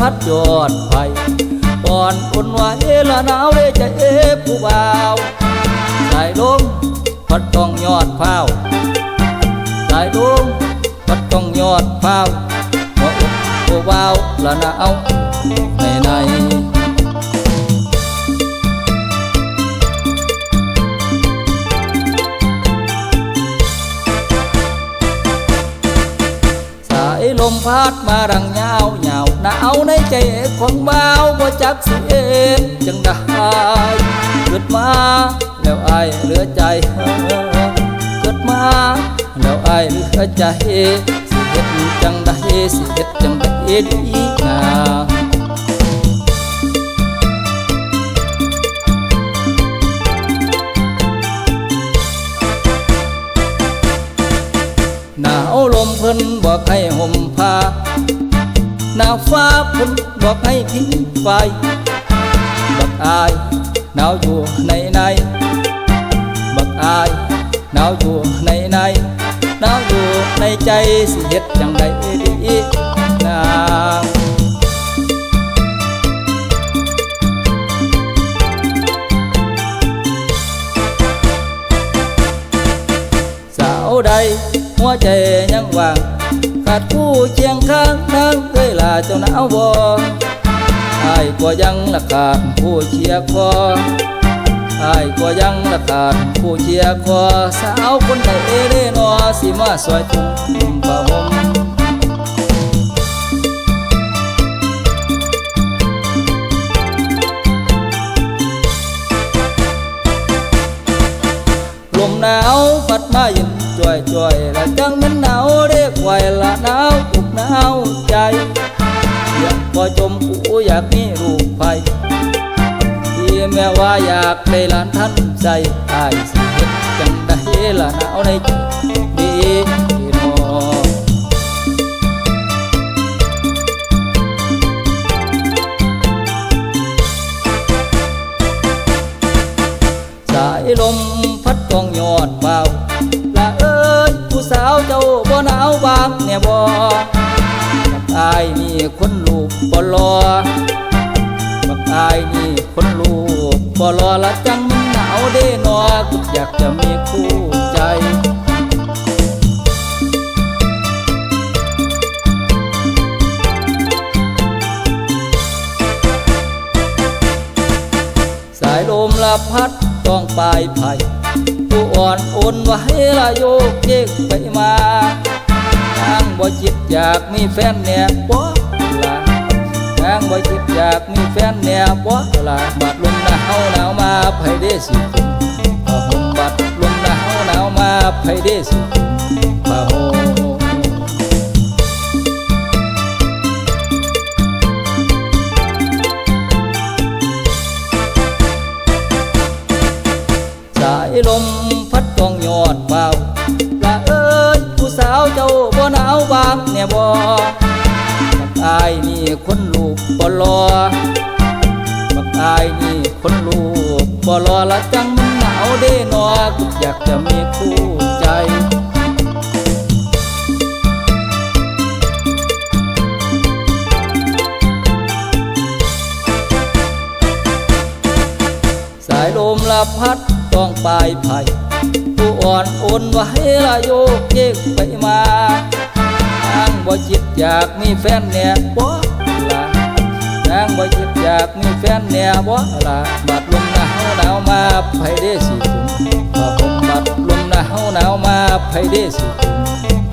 พัดยอดไผ่ก่อนอุ่นไหวละหนาวเลยจะเอฟผู้บ่าวสายลมพัดต้องยอดเผาสายลมพัดต้องยอดเผาบ่อุ่ผู้บ่าวละหนาวในในสายลมพัดมารังยาวยาว หนาวในใจของเบาบ่จักสิเอ็ดจังได้เกิดมาแล้วอายเหลือใจ เกิดมาแล้วอายเหลือใจสิเฮ็ดจังได้สิเฮ็ดจังได้ดีงามหนาวลมเพิ่นบอกให้ห่มผ้า หนาวฟ้าเพิ่นบอกให้ทิ้งไฟบักอายหนาวอยู่ในในบักอายหนาวอยู่ในในหนาวอยู่ในใจสิเฮ็ดจังใดดีนางสาวใดหัวใจยังว่างขา ดผู้เคียงข้างทางเอ้ยลาเจ้าหนาวบ่อายก็ยังละขาดผู้เชียร์คออายก็ยังละขาดผู้เชียร์คอสาวคนใดเอเดนอสิมาสวยทุ่งผ้าห่มลมหนาวพัดมาเย็นจ่อยจ่อยและจังมันหนาวเรียกว้ละ หนาวอกหนาวใจอยากพอจมกูอยากมีรูปไฟที่แม่ว่าอยากได้หลานท่านใจตายสิเฮ็ดจังได้ละหนาวในใจดี เจ้าบ่หนาวบางเนี่ยบ่บักอายนี่คนลูกบ่รอบักอายนี่คนลูกบ่รอละจังมันหนาวเด้นอกอยากจะมีคู่ใจสายลมละพัดต้องปลายไผ่ ผู้อ่อนโอนไว้ละโยกเยกไปมาทางบ่จิตอยากมีแฟนเนี่ยบ่ละทางบ่จิตอยากมีแฟนเนี่ยบ่ละบัดลมหนาวหนาวมาไผได้สิผ้าห่มบัดลมหนาวหนาวมาไผได้สิ องยอดเบาละเอ้ยผู้สาวเจ้าบ่หนาวบางเนี่ยบ่บักอายนี่คนลูกบ่รอบักอายนี่คนลูกบ่รอละจังมันหนาวเด้นอกอยากจะมีคู่ใจสายลมละพัดต้องปลายไผ่ ผู้อ่อนโอนไว้ละโยกเยกไปมาทางบ่จิตอยากมีแฟนเนี่ยบ่ละทางบ่จิตอยากมีแฟนเนี่ยบ่ละบัดลมหนาวหนาวมาไผได้สิคุมผ้าห่มบัดลมหนาวหนาวมาไผได้สิคุณ